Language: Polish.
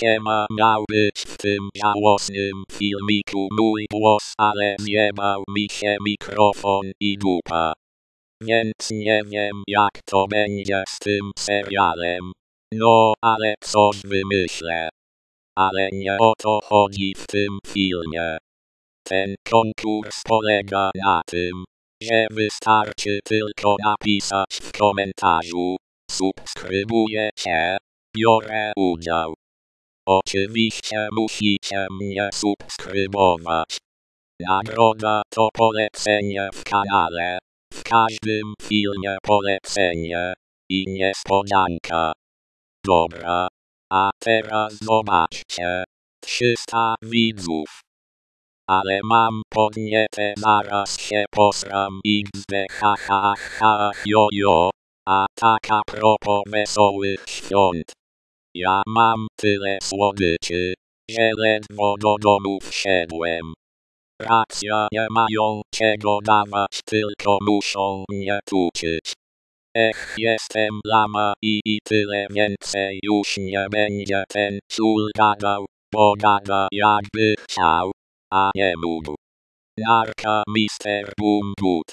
Siema miał być w tym żałosnym filmiku mój głos, ale zjebał mi się mikrofon i dupa. Więc nie wiem jak to będzie z tym serialem. No, ale coś wymyślę. Ale nie o to chodzi w tym filmie. Ten konkurs polega na tym, że wystarczy tylko napisać w komentarzu subskrybuję cię, biorę udział. Oczywiście musicie mnie subskrybować. Nagroda to polecenie w kanale. W każdym filmie polecenie i niespodzianka. Dobra, a teraz zobaczcie. 300 widzów. Ale mam podnietę, zaraz się posram xd ha ha ha jo jo. A tak a propos wesołych świąt. Ja mam tyle słodyczy, że ledwo do domu wszedłem. Racja nie mają czego dawać, tylko muszą mnie tuczyć. Ech, jestem lama i, i tyle więcej już nie będzie ten ciul gadał, bo gada jakby chciał, a nie mógł. Narka Mister Boom Boot.